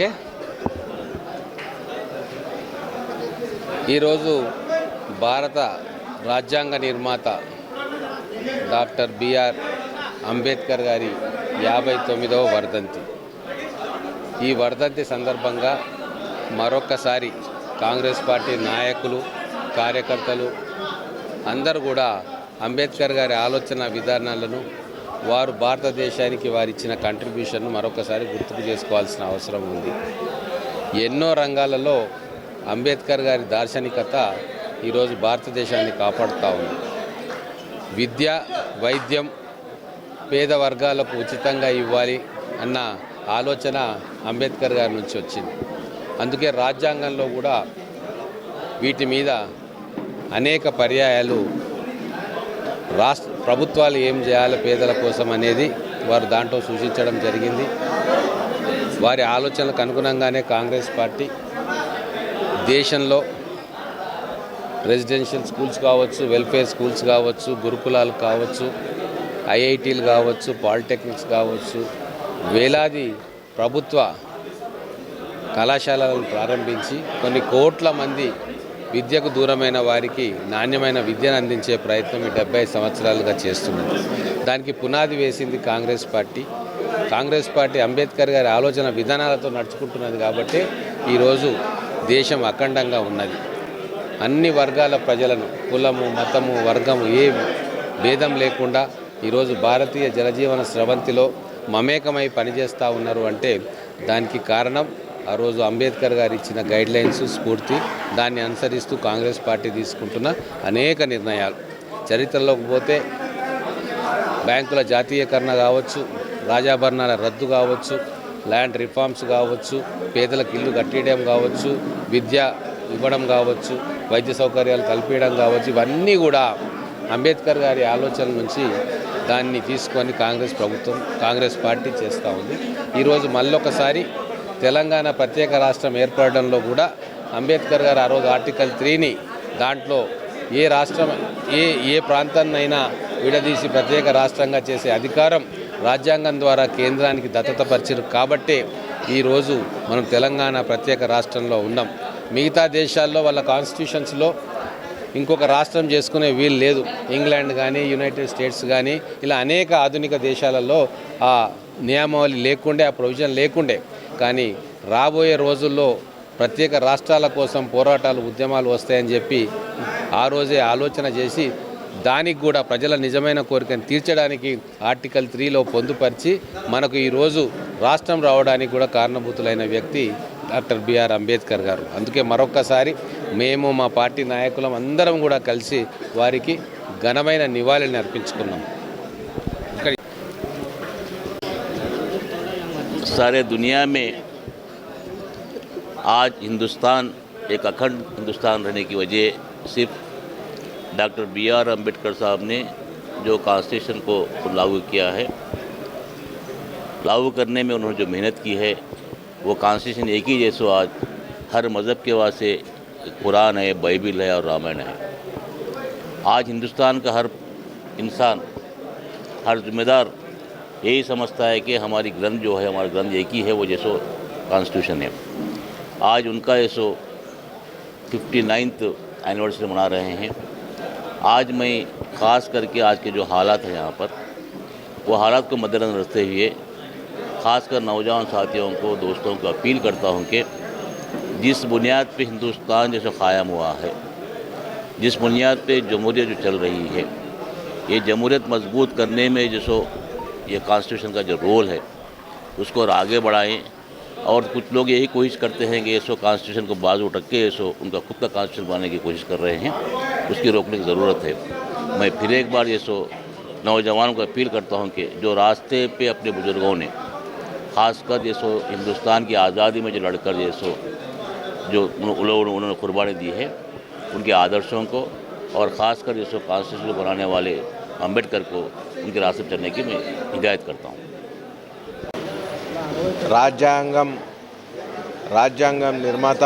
Okay. ఈరోజు భారత రాజ్యాంగ నిర్మాత డాక్టర్ బిఆర్ అంబేద్కర్ గారి యాభై తొమ్మిదవ వర్ధంతి. ఈ వర్ధంతి సందర్భంగా మరొక్కసారి కాంగ్రెస్ పార్టీ నాయకులు కార్యకర్తలు అందరూ కూడా అంబేద్కర్ గారి ఆలోచన విధానాలను వారు భారతదేశానికి వారు ఇచ్చిన కంట్రిబ్యూషన్ను మరొకసారి గుర్తుకు చేసుకోవాల్సిన అవసరం ఉంది. ఎన్నో రంగాలలో అంబేద్కర్ గారి దార్శనికత ఈరోజు భారతదేశాన్ని కాపాడుతూ ఉంది. విద్య వైద్యం పేద వర్గాలకు ఉచితంగా ఇవ్వాలి అన్న ఆలోచన అంబేద్కర్ గారి నుంచి వచ్చింది. అందుకే రాజ్యాంగంలో కూడా వీటి మీద అనేక పర్యాయాలు రాష్ట్ర ప్రభుత్వాలు ఏం చేయాలి పేదల కోసం అనేది వారు దాంట్లో సూచించడం జరిగింది. వారి ఆలోచనలకు అనుగుణంగానే కాంగ్రెస్ పార్టీ దేశంలో రెసిడెన్షియల్ స్కూల్స్ కావచ్చు వెల్ఫేర్ స్కూల్స్ కావచ్చు గురుకులాలు కావచ్చు ఐఐటీలు కావచ్చు పాలిటెక్నిక్స్ కావచ్చు వేలాది ప్రభుత్వ కళాశాలలను ప్రారంభించి కొన్ని కోట్ల మంది విద్యకు దూరమైన వారికి నాణ్యమైన విద్యను అందించే ప్రయత్నం ఈ డెబ్బై సంవత్సరాలుగా చేస్తున్నది దానికి పునాది వేసింది కాంగ్రెస్ పార్టీ. కాంగ్రెస్ పార్టీ అంబేద్కర్ గారి ఆలోచన విధానాలతో నడుచుకుంటున్నది కాబట్టి ఈరోజు దేశం అఖండంగా ఉన్నది. అన్ని వర్గాల ప్రజలను కులము మతము వర్గము ఏ భేదం లేకుండా ఈరోజు భారతీయ జలజీవన స్రవంతిలో మమేకమై పనిచేస్తూ ఉన్నారు అంటే దానికి కారణం ఆ రోజు అంబేద్కర్ గారు ఇచ్చిన గైడ్ లైన్స్ స్ఫూర్తి దాన్ని అనుసరిస్తూ కాంగ్రెస్ పార్టీ తీసుకుంటున్న అనేక నిర్ణయాలు. చరిత్రలోకి పోతే బ్యాంకుల జాతీయకరణ కావచ్చు రాజాభరణాల రద్దు కావచ్చు ల్యాండ్ రిఫార్మ్స్ కావచ్చు పేదలకు ఇల్లు కట్టేయడం కావచ్చు విద్య ఇవ్వడం కావచ్చు వైద్య సౌకర్యాలు కల్పించడం కావచ్చు ఇవన్నీ కూడా అంబేద్కర్ గారి ఆలోచన నుంచి దాన్ని తీసుకొని కాంగ్రెస్ ప్రభుత్వం కాంగ్రెస్ పార్టీ చేస్తూ ఉంది. ఈరోజు మళ్ళొకసారి తెలంగాణ ప్రత్యేక రాష్ట్రం ఏర్పడడంలో కూడా అంబేద్కర్ గారు ఆ రోజు ఆర్టికల్ త్రీని దాంట్లో ఏ రాష్ట్రం ఏ ఏ ప్రాంతాన్నైనా విడదీసి ప్రత్యేక రాష్ట్రంగా చేసే అధికారం రాజ్యాంగం ద్వారా కేంద్రానికి దత్తతపరిచారు. కాబట్టే ఈరోజు మనం తెలంగాణ ప్రత్యేక రాష్ట్రంలో ఉన్నాం. మిగతా దేశాల్లో వాళ్ళ కాన్స్టిట్యూషన్స్లో ఇంకొక రాష్ట్రం చేసుకునే వీలు లేదు. ఇంగ్లాండ్ కానీ యునైటెడ్ స్టేట్స్ కానీ ఇలా అనేక ఆధునిక దేశాలలో ఆ నియమావళి లేకుండే ఆ ప్రొవిజన్ లేకుండే కానీ రాబోయే రోజుల్లో ప్రత్యేక రాష్ట్రాల కోసం పోరాటాలు ఉద్యమాలు వస్తాయని చెప్పి ఆ రోజే ఆలోచన చేసి దానికి కూడా ప్రజల నిజమైన కోరికను తీర్చడానికి ఆర్టికల్ త్రీలో పొందుపరిచి మనకు ఈరోజు రాష్ట్రం రావడానికి కూడా కారణభూతులైన వ్యక్తి డాక్టర్ బిఆర్ అంబేద్కర్ గారు. అందుకే మరొక్కసారి మేము మా పార్టీ నాయకులం అందరం కూడా కలిసి వారికి ఘనమైన నివాళిని అర్పించుకున్నాం. सारे दुनिया में आज हिंदुस्तान, एक अखंड हिंदुस्तान रहने की वजह सिर्फ़ डॉक्टर बी आर अंबेडकर साहब ने जो कॉन्स्टिट्यूशन को लागू किया है। लागू करने में उन्होंने जो मेहनत की है, वो कॉन्स्टिट्यूशन एक ही जैसो आज हर मज़हब के वास्ते कुरान है, बाइबिल है और रामायण है। आज हिंदुस्तान का हर इंसान, हर जिम्मेदार यही समझता है कि हमारी ग्रंथ जो है, हमारा ग्रंथ एक ही है, वो जैसो कॉन्स्टिट्यूशन है। आज उनका ऐसो फिफ्टी नाइन्थ एनिवर्सरी मना रहे हैं। आज मैं ख़ास करके आज के जो हालात हैं यहाँ पर, वो हालात को मद्देनजर रखते हुए ख़ासकर नौजवान साथियों को, दोस्तों को अपील करता हूँ कि जिस बुनियाद पे हिंदुस्तान जैसे क़ायम हुआ है, जिस बुनियाद पे जमहूरियत जो चल रही है, ये जमहूरियत मज़बूत करने में जैसो ये कॉन्स्टिट्यूशन का जो रोल है, उसको और आगे बढ़ाएँ। और कुछ लोग यही कोशिश करते हैं कि इसको कॉन्स्टिट्यूशन को बाजू उठक के इसको उनका खुद का कॉन्स्टिट्यूशन बनाने की कोशिश कर रहे हैं। उसकी रोकने की ज़रूरत है। मैं फिर एक बार ये सो नौजवानों को अपील करता हूँ कि जो रास्ते पे अपने बुज़ुर्गों ने, ख़ासकर ये सो हिंदुस्तान की आज़ादी में जो लड़कर ये सो जो उन्होंने कुर्बानी दी है, उनके आदर्शों को और ख़ासकर ये सो कॉन्स्टिट्यूशन बनाने वाले अम्बेडकर को उनके रास्ते पर चलने की मैं हिदायत करता हूँ రాజ్యాంగం రాజ్యాంగం నిర్మాత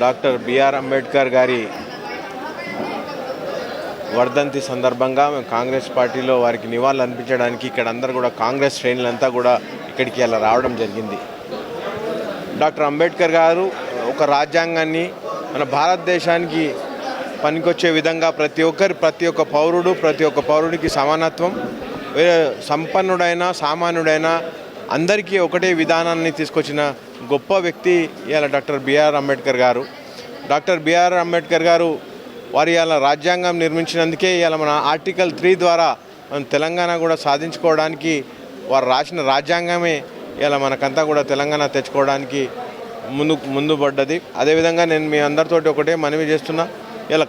డాక్టర్ బిఆర్ అంబేద్కర్ గారి వర్ధంతి సందర్భంగా మేము కాంగ్రెస్ పార్టీలో వారికి నివాళులు అర్పించడానికి ఇక్కడ అందరూ కూడా కాంగ్రెస్ శ్రేణులంతా కూడా ఇక్కడికి అలా రావడం జరిగింది డాక్టర్ అంబేద్కర్ గారు ఒక రాజ్యాంగాన్ని మన భారతదేశానికి పనికొచ్చే విధంగా ప్రతి ఒక్కరి ప్రతి ఒక్క పౌరుడు ప్రతి ఒక్క పౌరుడికి సమానత్వం. సంపన్నుడైనా సంపన్నుడైన సామాన్యుడైన అందరికీ ఒకటే విధానాన్ని తీసుకొచ్చిన గొప్ప వ్యక్తి ఇవాళ డాక్టర్ బిఆర్ అంబేద్కర్ గారు. డాక్టర్ బిఆర్ అంబేద్కర్ గారు వారి ఇవాళ రాజ్యాంగం నిర్మించినందుకే ఇవాళ మన ఆర్టికల్ త్రీ ద్వారా మనం తెలంగాణ కూడా సాధించుకోవడానికి వారు రాసిన రాజ్యాంగమే ఇలా మనకంతా కూడా తెలంగాణ తెచ్చుకోవడానికి ముందు ముందు పడ్డది. అదేవిధంగా నేను మీ అందరితోటి ఒకటే మనవి చేస్తున్నా. ఇలా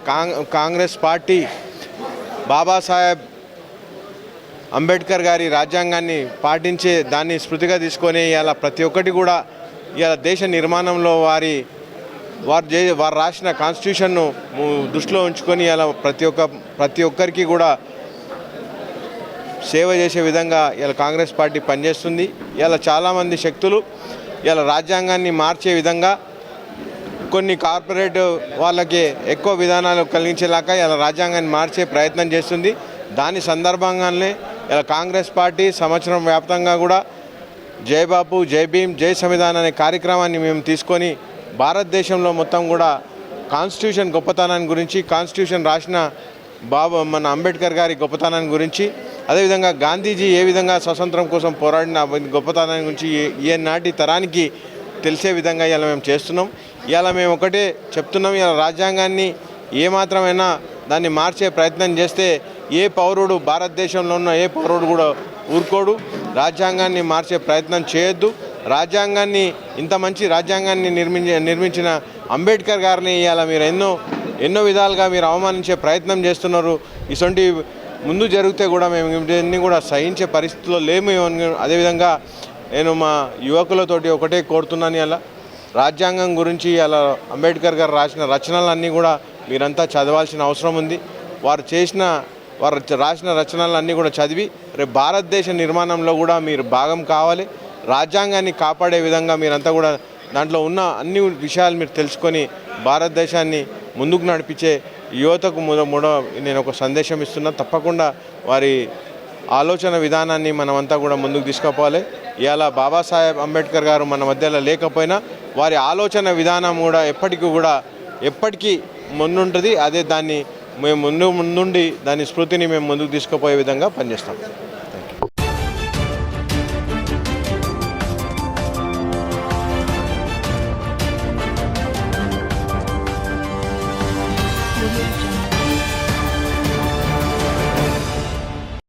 కాంగ్రెస్ పార్టీ బాబాసాహెబ్ అంబేద్కర్ గారి రాజ్యాంగాన్ని పాటించే దాన్ని స్మృతిగా తీసుకొని ఇలా ప్రతి ఒక్కటి కూడా ఇలా దేశ నిర్మాణంలో వారి వారు చే వారు రాసిన కాన్స్టిట్యూషన్ను దృష్టిలో ఉంచుకొని ఇలా ప్రతి ఒక్క ప్రతి ఒక్కరికి కూడా సేవ చేసే విధంగా ఇలా కాంగ్రెస్ పార్టీ పనిచేస్తుంది. ఇలా చాలామంది శక్తులు ఇలా రాజ్యాంగాన్ని మార్చే విధంగా కొన్ని కార్పొరేట్ వాళ్ళకి ఎక్కువ విధానాలు కలిగించేలాగా ఇలా రాజ్యాంగాన్ని మార్చే ప్రయత్నం చేస్తుంది. దాని సందర్భంగానే ఇలా కాంగ్రెస్ పార్టీ సంవత్సరం వ్యాప్తంగా కూడా జై బాపు జై భీమ్ జై సంవిధాన్ అనే కార్యక్రమాన్ని మేము తీసుకొని భారతదేశంలో మొత్తం కూడా కాన్స్టిట్యూషన్ గొప్పతనాన్ని గురించి కాన్స్టిట్యూషన్ రాసిన బాబు మన అంబేద్కర్ గారి గొప్పతనాన్ని గురించి అదేవిధంగా గాంధీజీ ఏ విధంగా స్వతంత్రం కోసం పోరాడిన గొప్పతనాన్ని గురించి ఏ నాటి తరానికి తెలిసే విధంగా ఇలా మేము చేస్తున్నాం. ఇలా మేము ఒకటే చెప్తున్నాం ఇలా రాజ్యాంగాన్ని ఏమాత్రమైనా దాన్ని మార్చే ప్రయత్నం చేస్తే ఏ పౌరుడు భారతదేశంలో ఉన్న ఏ పౌరుడు కూడా ఊరుకోడు. రాజ్యాంగాన్ని మార్చే ప్రయత్నం చేయొద్దు. రాజ్యాంగాన్ని ఇంత మంచి రాజ్యాంగాన్ని నిర్మించి నిర్మించిన అంబేద్కర్ గారిని ఇవాళ మీరు ఎన్నో ఎన్నో విధాలుగా మీరు అవమానించే ప్రయత్నం చేస్తున్నారు. ఇటువంటి ముందు జరిగితే కూడా మేము ఇవన్నీ కూడా సహించే పరిస్థితిలో లేము. అని- అదేవిధంగా నేను మా యువకులతోటి ఒకటే కోరుతున్నాను అలా రాజ్యాంగం గురించి అలా అంబేద్కర్ గారు రాసిన రచనలన్నీ కూడా మీరంతా చదవాల్సిన అవసరం ఉంది. వారు చేసిన వారు రాసిన రచనలన్నీ కూడా చదివి రేపు భారతదేశ నిర్మాణంలో కూడా మీరు భాగం కావాలి. రాజ్యాంగాన్ని కాపాడే విధంగా మీరంతా కూడా దాంట్లో ఉన్న అన్ని విషయాలు మీరు తెలుసుకొని భారతదేశాన్ని ముందుకు నడిపించే యువతకు మూడో మొద నేను ఒక సందేశం ఇస్తున్నా. తప్పకుండా వారి ఆలోచన విధానాన్ని మనమంతా కూడా ముందుకు తీసుకుపోవాలి. ఇవాళ బాబాసాహెబ్ అంబేద్కర్ గారు మన మధ్యలో లేకపోయినా వారి ఆలోచన విధానం కూడా ఎప్పటికీ కూడా ఎప్పటికీ ముందుంటుంది. అదే దాన్ని మేము ముందు ముందుండి దాని స్మృతిని మేము ముందుకు తీసుకుపోయే విధంగా పనిచేస్తాం.